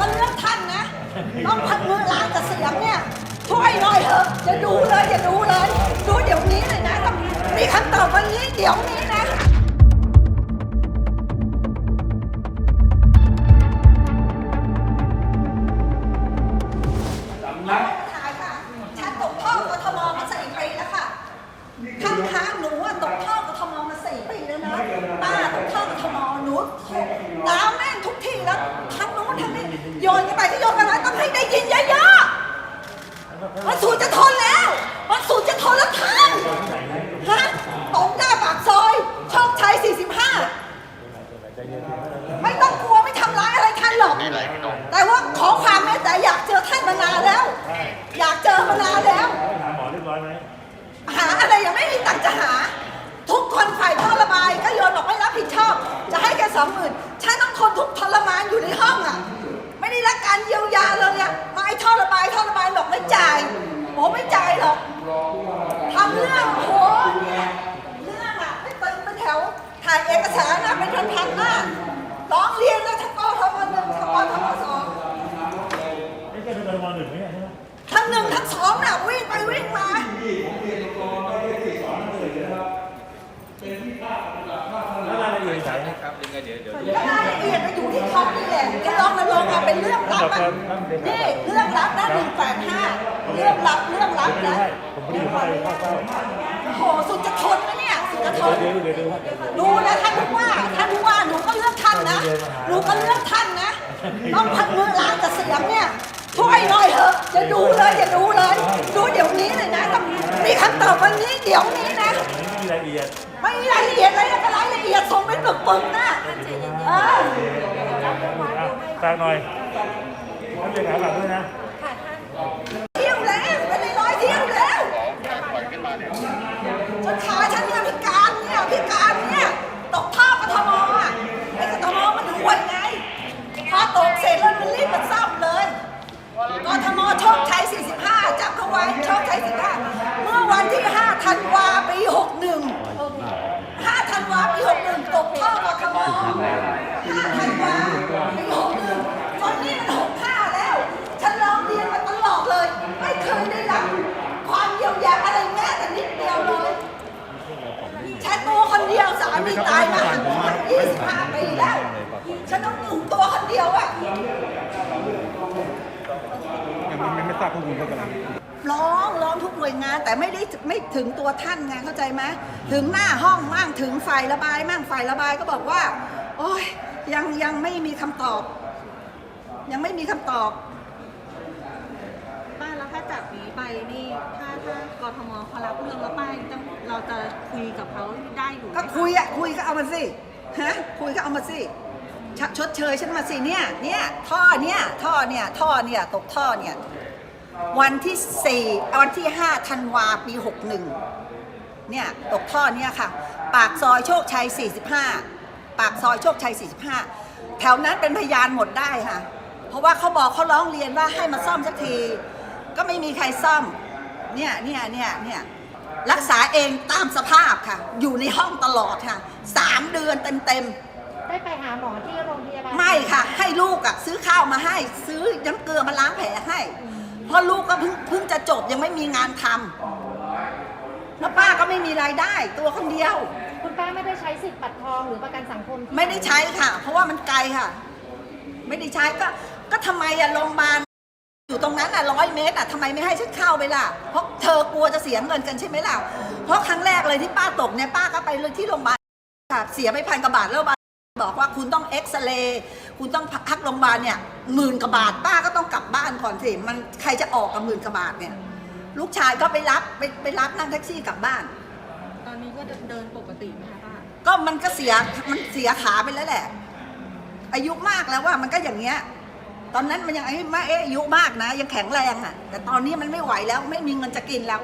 ก็เลือกท่านนะ ต้องพันมือล้างแต่เสียงเนี่ยช่วยหน่อยเถอะจะดูเลยจะดูเลย ดูเดี๋ยวนี้เลยนะต้องมีคำตอบวันนี้เดี๋ยวนี้นะสำนักทายค่ะฉันตกท่อกทมมาสี่ปีแล้วค่ะข้างค้างหนูอะตกท่อกทมมาสี่ปีแล้วนะป้าตกท่อกทมหนูตามแม่งทุกที่แล้วทั้งนูทั้งนี้ โยนกันไปก็โยนกันมาต้องให้ได้ยินเยอะๆมันสูดจะทนแล้ว มันสูดจะทนแล้วท่านฮะตรงหน้าปากซอยโชคชัย45 ไม่ต้องกลัวไม่ทำร้ายอะไรท่านหรอก แต่ว่าขอความเมตตาอยากเจอท่านมานานแล้ว อยากเจอมานานแล้ว หาหมอเรียบร้อยไหม หาอะไรยังไม่มีตังค์จะหา ทุกคนฝ่ายท่อระบายก็โยนบอกไม่รับผิดชอบ จะให้แค่สองหมื่นฉันต้องทนทุกข์ทรมานอยู่ในห้องอะ ไม่ได้รับการเยียวยาเลยอะมาไอ้ท่อระบายท่อระบายหรอกไม่จ่ายโอ้ไม่จ่ายหรอกทำเรื่องโอ้โหเรื่องอะไม่ตึงเป็นแถวถ่ายเอกสารนะเป็นพันๆหน้าร้องเรียนแล้วทั้งกทมหนึ่งทั้งกทมสอง นี่แกเป็นกรมหนึ่งไหมเนี่ยใช่ไหม ทั้งหนึ่งทั้งสองน่ะวิ่งไปวิ่งมา แล้วรายละเอียดใส่ไหม ครับยังไงเดี๋ยวเดี๋ยว ก็รายละเอียดมันอยู่ที่ท็อปนี่แหละที่ร้องมาลงอ่ะเป็นเรื่องลับอะนี่เรื่องลับนะหนึ่งแปดห้าเรื่องลับเรื่องลับนะให้ผมไดูให้ข้าเฝ้าโอ้โหสุดจะทนนะเนี่ยสุดจะทนเดี๋ยวเดี๋ยวดูให้ดูนะท่านผู้ว่าท่านผู้ว่าหนูก็เลือกท่านนะหนูก็เลือกท่านนะ ต้องพักมือล้างกับเสียงเนี่ยช่วยหน่อยเถอะจะดูเลยอย่าดูเลย ดูเดี๋ยวนี้เลยนะต้องมีคำตอบวันนี้เดี๋ยวนี้นะ ไม่มีรายละเอียดไม่มีรายละเอียดอะไรนะก็รายละเอียดส่งเป็นปึกๆนะเออ ฝากหน่อยท่านเลขาฝากด้วยนะเที่ยวแล้วเป็นร้อยเที่ยวแล้วฉันขาฉันเนี่ยพิการเนี่ยพิการเนี่ยตกท่อกทมอะไอ้กทมมันรวยไงพอตกเสร็จแล้วมันรีบมาซ่อมเลยกทมโชคชัย45จำเขาไว้โชคชัย45เมื่อวันที่5ธันวาปี61 5ธันวาปี61ตกท่อกทม5ธันวาปี 61ตอนนี้มัน 65 แล้ว ฉันร้องเรียนมาตลอดเลย ไม่เคยได้รับความเยียวยาอะไรแม้แต่นิดเดียวเลย ฉันตัว คนเดียวสามีตายมา25ปีแล้ว ฉันต้องอยู่ตัวคนเดียวอะยังไม่ไม่ทราบข้อมูลเท่าไหร่ร้องร้องทุกหน่วยงานแต่ไม่ได้ไม่ถึงตัวท่านไงเข้าใจไหมถึงหน้าห้องมั่งถึงฝ่ายระบายมั่งฝ่ายระบายก็บอกว่า โอ้ยยังยังไม่มีคำตอบ ยังไม่มีคำตอบ ป้าแล้วถ้าจากนี้ ไปนี่ถ้าถ้ากทมเขารับเรื่องแล้วป้าต้องเราจะคุยกับเขาได้อยู่ไหมก็คุยอะคุยก็เอามาสิฮะคุยก็เอามาสิชชดเชยฉันมาสิเนี่ยเนี่ยท่อเนี่ยท่อเนี่ยท่อเนี่ยตกท่อเนี่ยวันที่สี่วันที่ห้าธันวาปีหกหนึ่งเนี่ยตกท่อเนี่ยค่ะ ปากซอยโชคชัย 45 ปากซอยโชคชัย 45 แถวนั้นเป็นพยานหมดได้ค่ะ เพราะว่าเขาบอกเขาร้องเรียนว่าให้มาซ่อมสักที ก็ไม่มีใครซ่อม เนี่ยเนี่ยเนี่ยเนี่ยรักษาเองตามสภาพค่ะ อยู่ในห้องตลอดค่ะสามเดือนเต็มได้ไปหาหมอที่โรงพยาบาลๆ ไม่ค่ะ ให้ลูกอะซื้อข้าวมาให้ ซื้อน้ำเกลือมาล้างแผลให้ เพราะลูกก็เพิ่งเพิ่งจะจบยังไม่มีงานทำแล้วป้าก็ไม่มีรายได้ ตัวคนเดียว คุณป้าไม่ได้ใช้สิทธิ์บัตรทองหรือประกันสังคมที่ไม่ได้ใช้ค่ะ เพราะว่ามันไกลค่ะ ไม่ได้ใช้ก็ ก็ทำไมอะโรงพยาบาล อยู่ตรงนั้นอะร้อยเมตรอะทำไมไม่ให้ฉันเข้าไปล่ะ เพราะเธอกลัวจะเสียเงินกันใช่ไหมล่ะ เพราะครั้งแรกเลยที่ป้าตกเนี่ยป้าก็ไปเลยที่โรงพยาบาลค่ะเสียไปพันกว่าบาทแล้วโรงพยาบาลบอกว่าคุณต้องเอ็กซเรย์คุณต้องพักโรงพยาบาลเนี่ยหมื่นกว่าบาทป้าก็ต้องกลับบ้านก่อนสิมันใครจะออกกับหมื่นกว่าบาทเนี่ย ลูกชายก็ไปรับไปไปรับนั่งแท็กซี่กลับบ้าน ตอนนี้ก็เดินปกติไหมคะป้าก็มันก็เสียมันเสียขาไปแล้วแหละ อายุมากแล้วว่ามันก็อย่างเงี้ย ตอนนั้นมันยังไอ้แม่เอ๊ะอายุมากนะ ยังแข็งแรงอะ แต่ตอนนี้มันไม่ไหวแล้วไม่มีเงินจะกินแล้ว